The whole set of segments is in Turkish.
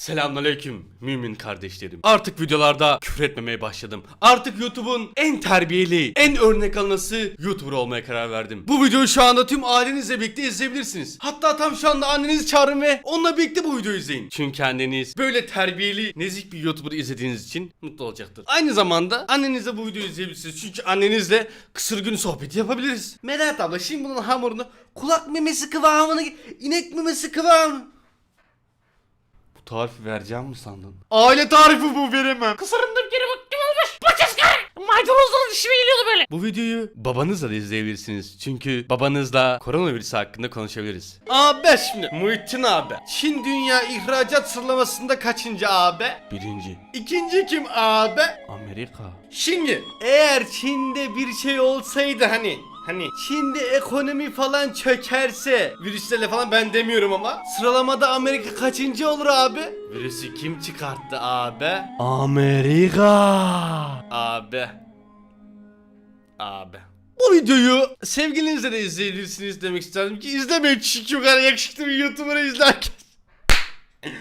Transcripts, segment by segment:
Selamünaleyküm mümin kardeşlerim. Artık videolarda küfür etmemeye başladım. Artık YouTube'un en terbiyeli, en örnek alınası YouTuber olmaya karar verdim. Bu videoyu şu anda tüm ailenizle birlikte izleyebilirsiniz. Hatta tam şu anda annenizi çağırın ve onunla birlikte bu videoyu izleyin. Çünkü anneniz böyle terbiyeli, nezik bir YouTuber izlediğiniz için mutlu olacaktır. Aynı zamanda annenizle bu videoyu izleyebilirsiniz. Çünkü annenizle kısır gün sohbeti yapabiliriz. Melahat abla şimdi bunun hamurunu kulak memesi kıvamını, inek memesi kıvamını tarifi vereceğim mi sandın? Aile tarifi bu veremem. Kısırındım geri bak kim olmuş? Kar. Maydanozların dişime geliyordu böyle. Bu videoyu babanızla da izleyebilirsiniz. Çünkü babanızla koronavirüs hakkında konuşabiliriz. Abi şimdi Muhittin abi. Çin dünya ihracat sıralamasında kaçıncı abi? Birinci. İkinci kim abi? Amerika. Şimdi eğer Çin'de bir şey olsaydı hani Hani Çin'de ekonomi falan çökerse virüslerle falan ben demiyorum ama sıralamada Amerika kaçıncı olur abi? Virüsü kim çıkarttı abi? Amerika. Abi. Abi. Bu videoyu sevgilinizle de izleyebilirsiniz demek isterdim ki izlemeyin çünkü o kadar yakışıklı bir YouTuber'ı izlerken.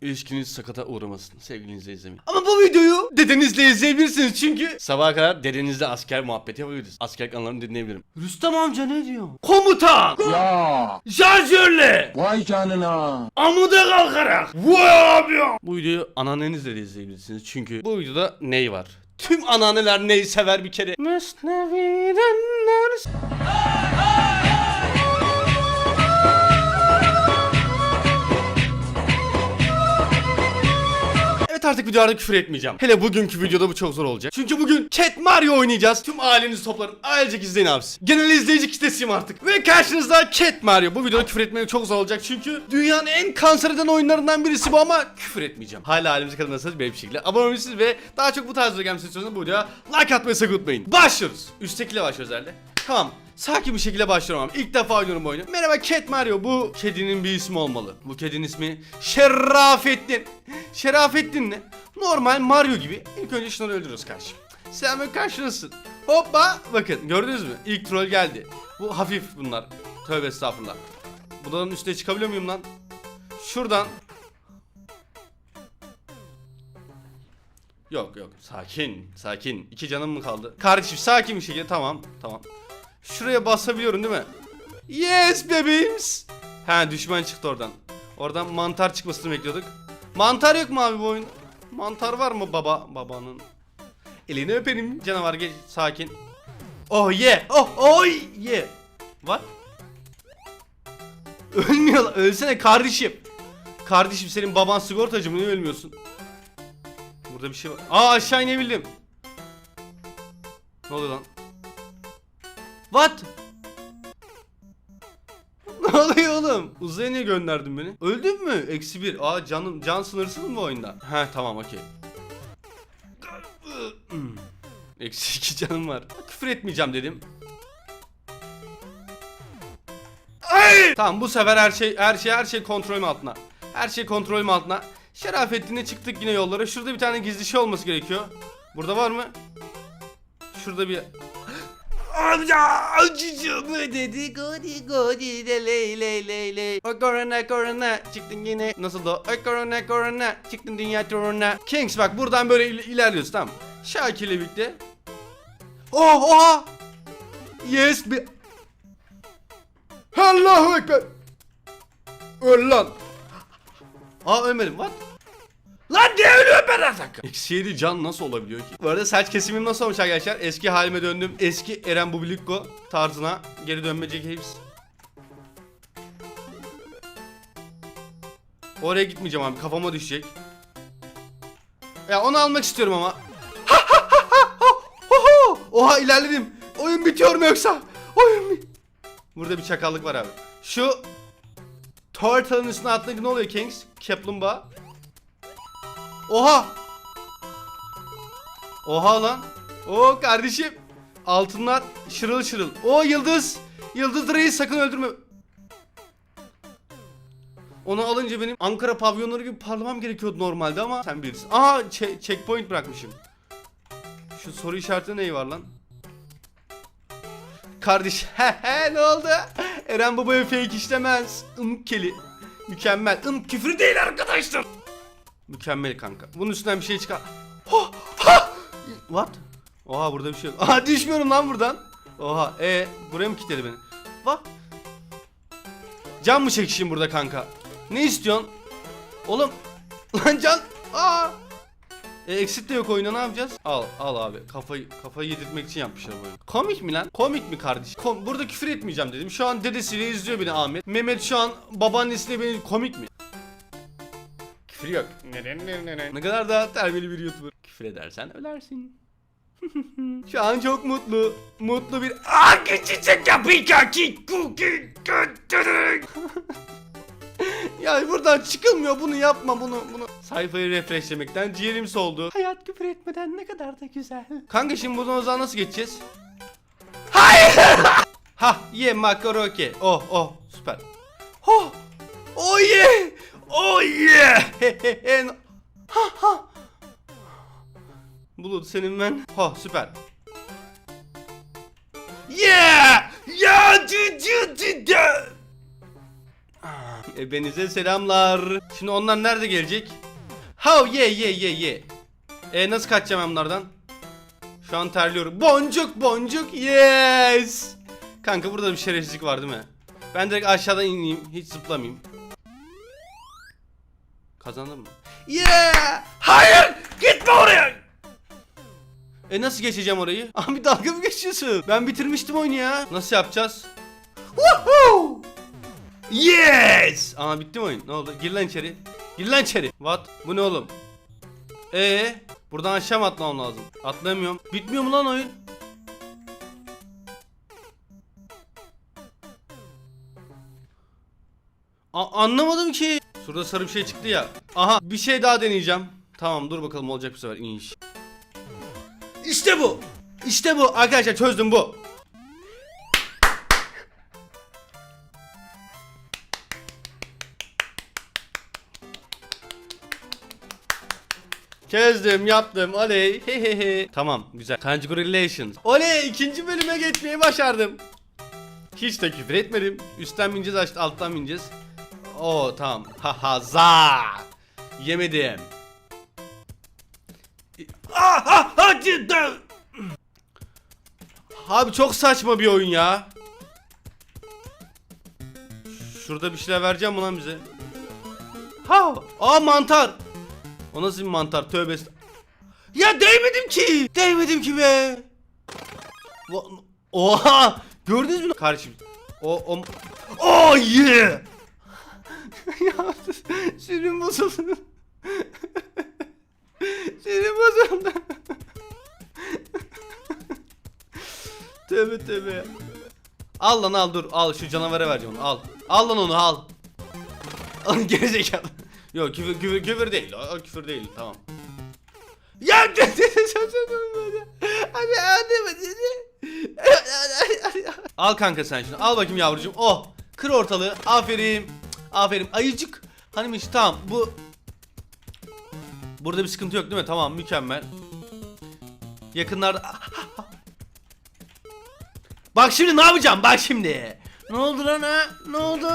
İlişkiniz sakata uğramasın. Sevgilinizle izlemeyin. Ama bu videoyu dedenizle izleyebilirsiniz çünkü sabaha kadar dedenizle asker muhabbeti yapabiliriz. Asker anılarını dinleyebilirim. Rüstem amca ne diyor? Komutan! Ya Şarjörle! vay canına. Amuda kalkarak! Vay abi ya! Bu videoyu anneannenizle de izleyebilirsiniz çünkü bu videoda ney var? Tüm anneanneler neyi sever bir kere. Mesnevi'den ders. Artık videolarda küfür etmeyeceğim. Hele bugünkü videoda bu çok zor olacak. Çünkü bugün Cat Mario oynayacağız. Tüm ailenizi toplarım. Ailecek izleyin abisi. Genel izleyici kitlesiyim artık. Ve karşınızda Cat Mario. Bu videoda küfür etmeye çok zor olacak. Çünkü dünyanın en kanser eden oyunlarından birisi bu ama küfür etmeyeceğim. Hala ailemize kalırsanız bir şekilde abone olabilirsiniz ve daha çok bu tarz video gelmesi istiyorsanız bu videoya like atmayı sakın unutmayın. Başlıyoruz. Üsttekiyle başlıyoruz herhalde. Tamam. Sakin bir şekilde başlıyorum abi. İlk defa oynuyorum bu oyunu. Merhaba Cat Mario. Bu kedinin bir ismi olmalı. Bu kedinin ismi Şerafettin. Şerafettin ne? Normal Mario gibi. İlk önce şunları öldürüyoruz karşı. Sen böyle karşınasın. Hoppa. Bakın gördünüz mü? İlk troll geldi. Bu hafif bunlar. Tövbe estağfurullah. Bunların üstüne çıkabiliyor muyum lan? Şuradan. Yok yok sakin sakin. İki canım mı kaldı? Kardeşim sakin bir şekilde tamam tamam. Şuraya basabiliyorum değil mi? Yes bebeğims. Ha düşman çıktı oradan. Oradan mantar çıkmasını bekliyorduk. Mantar yok mu abi bu oyun? Mantar var mı baba babanın? Elini öperim canavar gel sakin. Oh yeah. Oh oy yeah. What? Ölmüyor lan. Ölsene kardeşim. Kardeşim senin baban sigortacı mı? Niye ölmüyorsun? Burada bir şey var. Aa aşağı inebildim. Ne oluyor lan? What? Ne oluyor oğlum? Uzaya niye gönderdin beni? Öldün mü? Eksi bir. Aa canım, can sınırsız mı bu oyunda? He tamam okey. Eksi iki canım var. Küfür etmeyeceğim dedim. Ay! Tamam bu sefer her şey her şey her şey kontrolüm altına. Her şey kontrolüm altına. Şerafettin'e çıktık yine yollara. Şurada bir tane gizli şey olması gerekiyor. Burada var mı? Şurada bir Amca acıcı dedi godi godi de ley ley ley ley O korona korona çıktın yine. Nasıl da? O korona korona çıktın dünya turuna. Kings bak buradan böyle il- ilerliyoruz tamam. Şakir'le birlikte. Oh oha! Yes be Allahu Ekber! Öl lan. Aa ölmedim what Lan niye ölüyorum ben her dakika? Eksi 7 can nasıl olabiliyor ki? Bu arada saç kesimim nasıl olmuş arkadaşlar? Eski halime döndüm. Eski Eren Bubilikko tarzına geri dönmeyecek hepsi. Oraya gitmeyeceğim abi kafama düşecek. Ya onu almak istiyorum ama. Oha, ilerledim. Oyun bitiyor mu yoksa? Oyun bi- Burada bir çakallık var abi. Şu Turtle'ın üstüne atlayınca ne oluyor Kings? Kaplumbağa. Oha! Oha lan. Oo kardeşim. Altınlar şırıl şırıl. O yıldız. Yıldız reis sakın öldürme. Onu alınca benim Ankara pavyonları gibi parlamam gerekiyordu normalde ama sen bilirsin. Aha che- checkpoint bırakmışım. Şu soru işareti neyi var lan? Kardeş he he ne oldu? Eren babaya fake işlemez. Imkeli. Mükemmel. Im küfür değil arkadaşlar. Mükemmel kanka. Bunun üstünden bir şey çıkar. Ha! Ha! What? Oha burada bir şey yok. Aha düşmüyorum lan buradan. Oha e buraya mı kilitledi beni? What? Can mı çekişeyim burada kanka? Ne istiyorsun? Oğlum lan can. Aa! E, exit de yok oyuna ne yapacağız? Al al abi kafayı kafayı yedirtmek için yapmışlar bu oyunu. Komik mi lan? Komik mi kardeşim? Kom burada küfür etmeyeceğim dedim. Şu an dedesiyle izliyor beni Ahmet. Mehmet şu an babaannesiyle beni komik mi? Küfür yok. Ne kadar da terbiyeli bir YouTuber. Küfür edersen ölersin. Şu an çok mutlu. Mutlu bir... Aa geçecek ya Pikachu cookie Ya buradan çıkılmıyor bunu yapma bunu bunu. Sayfayı refreshlemekten ciğerim soldu. Hayat küfür etmeden ne kadar da güzel. Kanka şimdi buradan o zaman nasıl geçeceğiz? Hayır! ha ye makoroke. Oh oh süper. Oh oh yeah. Oh yeah. ha ha. Bulut senin ben. Ha süper. Yeah! Ya cü. Ebenize selamlar. Şimdi onlar nerede gelecek? Ha ye ye ye ye. E nasıl kaçacağım ben bunlardan? Şu an terliyorum. Boncuk boncuk yes. Kanka burada bir şerefsizlik var değil mi? Ben direkt aşağıdan ineyim. Hiç zıplamayayım. Kazandım mı? Yeah! Hayır! Gitme oraya! E nasıl geçeceğim orayı? Abi dalga mı geçiyorsun? Ben bitirmiştim oyunu ya. Nasıl yapacağız? Woohoo! Yes! Aa bitti mi oyun? Ne oldu? Gir lan içeri. Gir lan içeri. What? Bu ne oğlum? Ee, buradan aşağı mı atlamam lazım? Atlayamıyorum. Bitmiyor mu lan oyun? A- anlamadım ki. Şurada sarı bir şey çıktı ya. Aha bir şey daha deneyeceğim. Tamam dur bakalım olacak bu sefer iniş. İşte bu. İşte bu. Arkadaşlar çözdüm bu. Çözdüm, yaptım. Oley. He he he. Tamam, güzel. Congratulations. Oley, ikinci bölüme geçmeyi başardım. Hiç de küfür etmedim. Üstten bineceğiz, alttan bineceğiz. Oo, tamam. Ha ha za. Yemedim. Ah ah ah cidden. Abi çok saçma bir oyun ya. Şurada bir şeyler vereceğim mi lan bize? Ha! Aa mantar. O nasıl bir mantar? Tövbe Ya değmedim ki. Değmedim ki be. Oha! Gördünüz mü kardeşim? O o Oh yeah! ya sinirim bozuldu. sinirim bozuldu. tövbe tövbe. Al lan al dur al şu canavara vereceğim onu al. Al lan onu al. Al gerizekalı. Yok küfür, küfür, küfür değil. O, küfür değil tamam. Ya. Al kanka sen şunu. Al bakayım yavrucuğum. Oh. Kır ortalığı. Aferin. Aferin. Ayıcık. Hanimiş tamam bu Burada bir sıkıntı yok değil mi? Tamam mükemmel. Yakınlarda Bak şimdi ne yapacağım? Bak şimdi. Ne oldu lan ha? Ne oldu?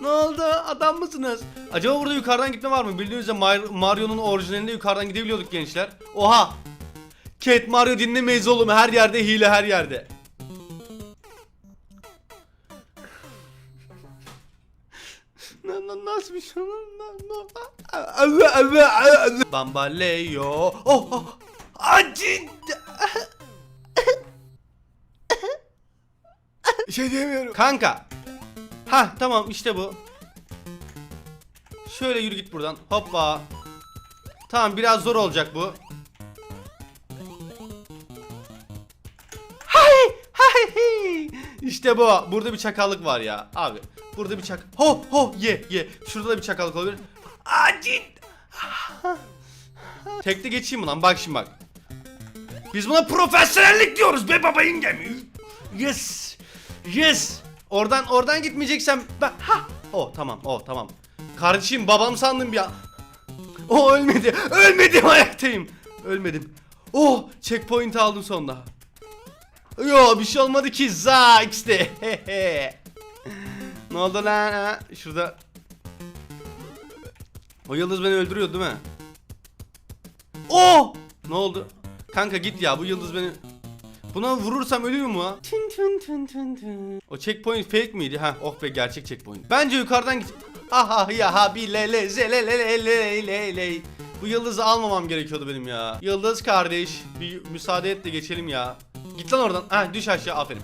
Ne oldu? Adam mısınız? Acaba burada yukarıdan gitme var mı? Bildiğinizde Mar- Mario'nun orijinalinde yukarıdan gidebiliyorduk gençler. Oha! Cat Mario dinlemeyiz oğlum. Her yerde hile her yerde. Nasıl bir şey? Bambaleo. Oh, oh. Acı. şey diyemiyorum. Kanka. Ha tamam işte bu. Şöyle yürü git buradan. Hoppa. Tamam biraz zor olacak bu. Hay hay. İşte bu. Burada bir çakallık var ya. Abi burada bir çak. Ho ho ye ye. Şurada da bir çakallık olabilir. Acil. Tekte geçeyim mi lan? Bak şimdi bak. Biz buna profesyonellik diyoruz be baba yengem. Yes. Yes. Oradan oradan gitmeyeceksem ben ha. Oh tamam. Oh tamam. Kardeşim babam sandım bir an. Oh ölmedi. Ölmedim ayaktayım. Ölmedim. Oh checkpoint aldım sonunda. Yo bir şey olmadı ki za işte. Ne oldu lan ha? Şurada. O yıldız beni öldürüyor değil mi? Oh! Ne oldu? Kanka git ya bu yıldız beni... Buna vurursam ölüyor mu ha? Tın tın tın tın tın. O checkpoint fake miydi? Ha, oh be gerçek checkpoint. Bence yukarıdan git. Aha ya ha bi le le ze le le le le le le. Bu yıldızı almamam gerekiyordu benim ya. Yıldız kardeş, bir müsaade et de geçelim ya. Git lan oradan. Ha düş aşağı aferin.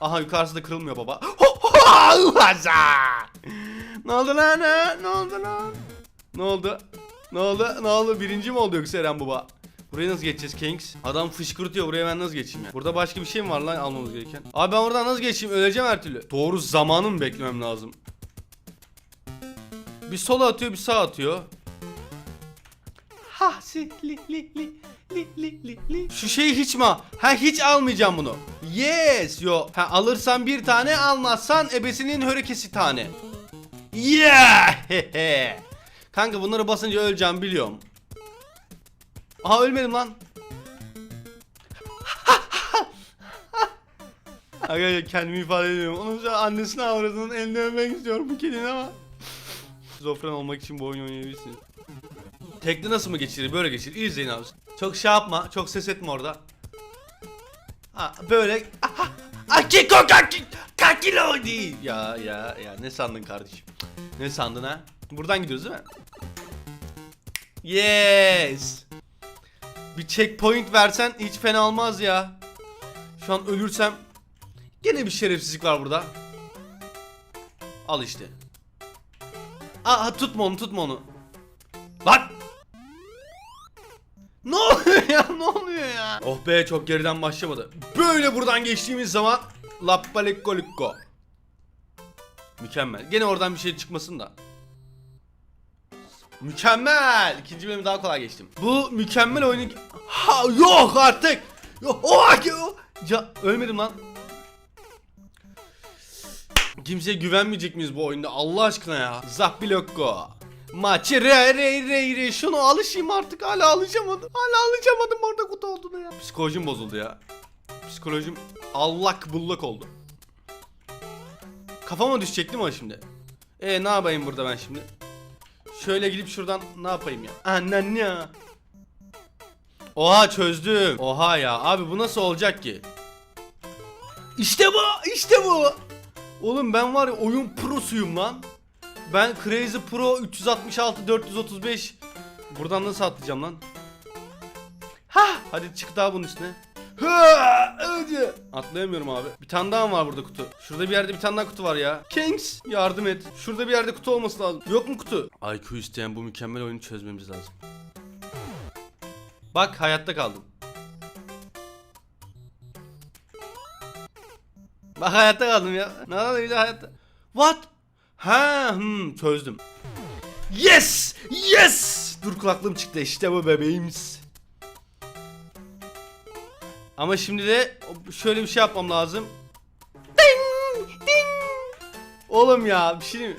Aha yukarısı da kırılmıyor baba. Ho, Allah'a! ne oldu lan? Ne oldu lan? Ne oldu? Ne oldu? Ne oldu? Birinci mi oldu yoksa Eren baba? Buraya nasıl geçeceğiz Kings? Adam fışkırtıyor buraya ben nasıl geçeyim ya? Burada başka bir şey mi var lan almamız gereken? Abi ben oradan nasıl geçeyim? Öleceğim her türlü. Doğru zamanı mı beklemem lazım? Bir sola atıyor bir sağ atıyor. Ha si li li li li li li li. Şu şeyi hiç mi? Ha hiç almayacağım bunu. Yes yo. Ha alırsan bir tane almazsan ebesinin hörekesi tane. Yeah! Kanka bunları basınca öleceğim biliyorum. Aha ölmedim lan. Aga kendimi ifade ediyorum. Onun şu an annesine avradının elini öpmek istiyorum bu kedinin ama. Şizofren olmak için bu oyunu oynayabilirsiniz. Tekli nasıl mı geçirir? Böyle geçirir. İyi izleyin abi. Çok şey yapma. Çok ses etme orada. Ha böyle. Akiko kaki. Kakilo değil. Ya ya ya ne sandın kardeşim? Ne sandın ha? Buradan gidiyoruz değil mi? Yes. Bir checkpoint versen hiç fena olmaz ya. Şu an ölürsem gene bir şerefsizlik var burada. Al işte. Aa tutma onu tutma onu. Oh be çok geriden başlamadı. Böyle buradan geçtiğimiz zaman Lappalekkolikko. Mükemmel. Gene oradan bir şey çıkmasın da. Mükemmel. İkinci bölümü daha kolay geçtim. Bu mükemmel oyunu... Ha yok artık. Yok. Ya ölmedim lan. Kimseye güvenmeyecek miyiz bu oyunda Allah aşkına ya? Zapbilokko. Maçı re re re re şunu alışayım artık hala alışamadım. Hala alışamadım orada kutu olduğuna ya. Psikolojim bozuldu ya. Psikolojim allak bullak oldu. Kafama düşecek değil mi o şimdi? E ne yapayım burada ben şimdi? Şöyle gidip şuradan ne yapayım ya? Annen ya. Oha çözdüm. Oha ya abi bu nasıl olacak ki? İşte bu, işte bu. Oğlum ben var ya oyun prosuyum lan. Ben Crazy Pro 366 435 Buradan nasıl atlayacağım lan? Ha, hadi çık daha bunun üstüne. Ha. Atlayamıyorum abi. Bir tane daha var burada kutu. Şurada bir yerde bir tane daha kutu var ya. Kings yardım et. Şurada bir yerde kutu olması lazım. Yok mu kutu? IQ isteyen bu mükemmel oyunu çözmemiz lazım. Bak hayatta kaldım. Bak hayatta kaldım ya. Ne de hayatta? What? Ha, hmm, çözdüm. Yes! Yes! Dur kulaklığım çıktı işte bu bebeğimiz. Ama şimdi de şöyle bir şey yapmam lazım. Ding! Ding! Oğlum ya bir şey mi?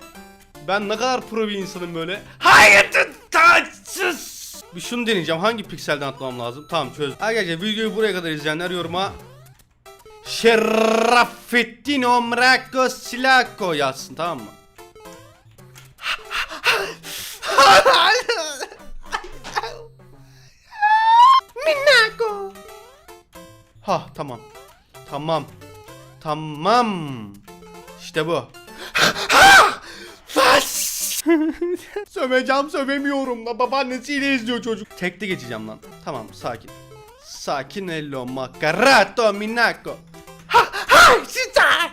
Ben ne kadar pro bir insanım böyle. Hayır taçsız. Bir şunu deneyeceğim. Hangi pikselden atlamam lazım? Tamam çöz. Arkadaşlar videoyu buraya kadar izleyenler yoruma Şerafettin Omrako Silako yazsın tamam mı? Tamam. Tamam. Tamam. İşte bu. Söveceğim sövemiyorum da babaannesiyle izliyor çocuk. Tekte geçeceğim lan. Tamam sakin. Sakin ello makarato minako. Ha ha sita.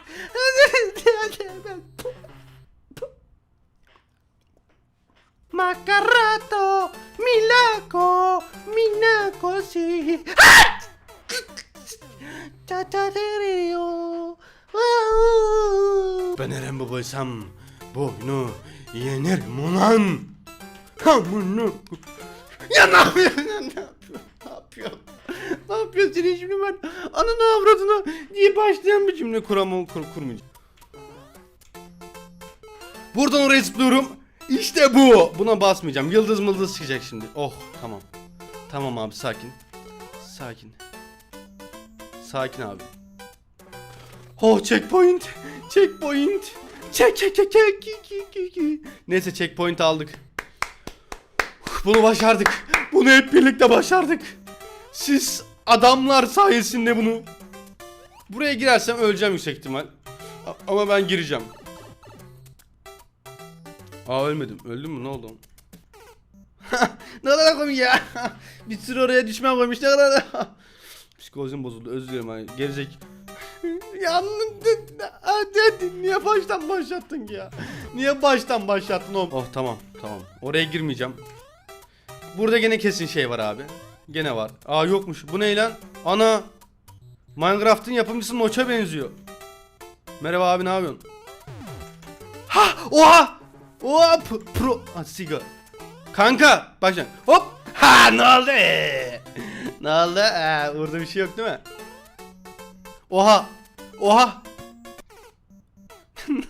Makarato milako minako si. Ben Eren babaysam bu oyunu yenerim ulan. Amına. Ya ne yapıyorsun? Ya ne yapıyorsun? Ne yapıyorsun? Ne yapıyorsun senin şimdi ben ananı avradını diye başlayan bir cümle kuramam kur, kurmayacağım. Buradan oraya zıplıyorum. İşte bu. Buna basmayacağım. Yıldız mıldız çıkacak şimdi. Oh tamam. Tamam abi sakin. Sakin. Sakin abi. Oh checkpoint. Checkpoint. Çek çek çek çek. Neyse checkpoint aldık. Bunu başardık. Bunu hep birlikte başardık. Siz adamlar sayesinde bunu. Buraya girersem öleceğim yüksek ihtimal. Ama ben gireceğim. Aa ölmedim. Öldüm mü? Ne oldu? ne kadar komik ya. bir sürü oraya düşman koymuş. Ne kadar... Psikolojim bozuldu. Özür dilerim. abi. Gerizek. Yandım. Hadi niye baştan başlattın ki ya? Niye baştan başlattın oğlum? Oh tamam tamam. Oraya girmeyeceğim. Burada gene kesin şey var abi. Gene var. Aa yokmuş. Bu ne lan? Ana. Minecraft'ın yapımcısı Noç'a benziyor. Merhaba abi ne yapıyorsun? Ha! Oha! Oha! Pro... Ha, siga. Kanka! Bak şimdi. Hop! Ha ne oldu? Ee, ne oldu? Ha, burada bir şey yok değil mi? Oha! Oha!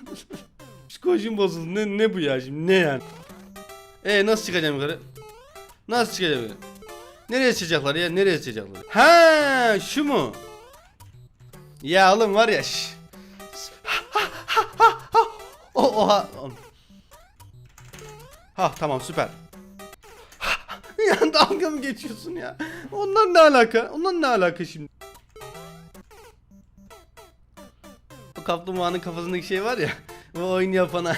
Psikolojim bozuldu. Ne, ne bu ya şimdi? Ne yani? E nasıl çıkacağım yukarı? Nasıl çıkacağım yukarı? Nereye çıkacaklar ya? Nereye çıkacaklar? Ha, şu mu? Ya oğlum var ya. şş. O, oha. Ha tamam süper. Dalga mı geçiyorsun ya? Ondan ne alaka? Ondan ne alaka şimdi? O kaplumbağanın kafasındaki şey var ya. Bu oyun yapana.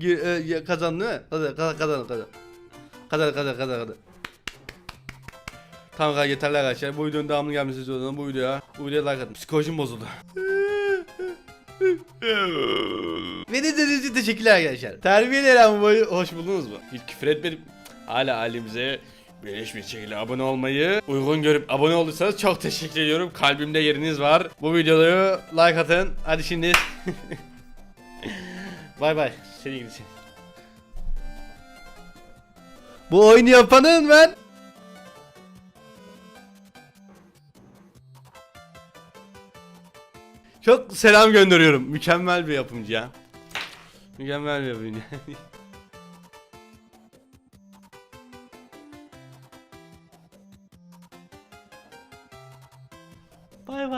E, ya, kazan değil mi? Kazan kazan kazan kazan. Kazan kazan kazan kazan. Tamam kanka yeterli arkadaşlar. Bu videonun devamını gelmesi istiyorsanız bu videoya, bu videoya like atın. Psikolojim bozuldu. Beni izlediğiniz için teşekkürler arkadaşlar. Terbiyeli Eren boyu hoş buldunuz mu? Hiç küfür etmedim. Hala halimize Birleş bir şekilde abone olmayı uygun görüp abone olduysanız çok teşekkür ediyorum. Kalbimde yeriniz var. Bu videoyu like atın. Hadi şimdi. bay bay. Seni gidin. Bu oyunu yapanın ben. Çok selam gönderiyorum. Mükemmel bir yapımcı ya. Mükemmel bir yapımcı. bay bay.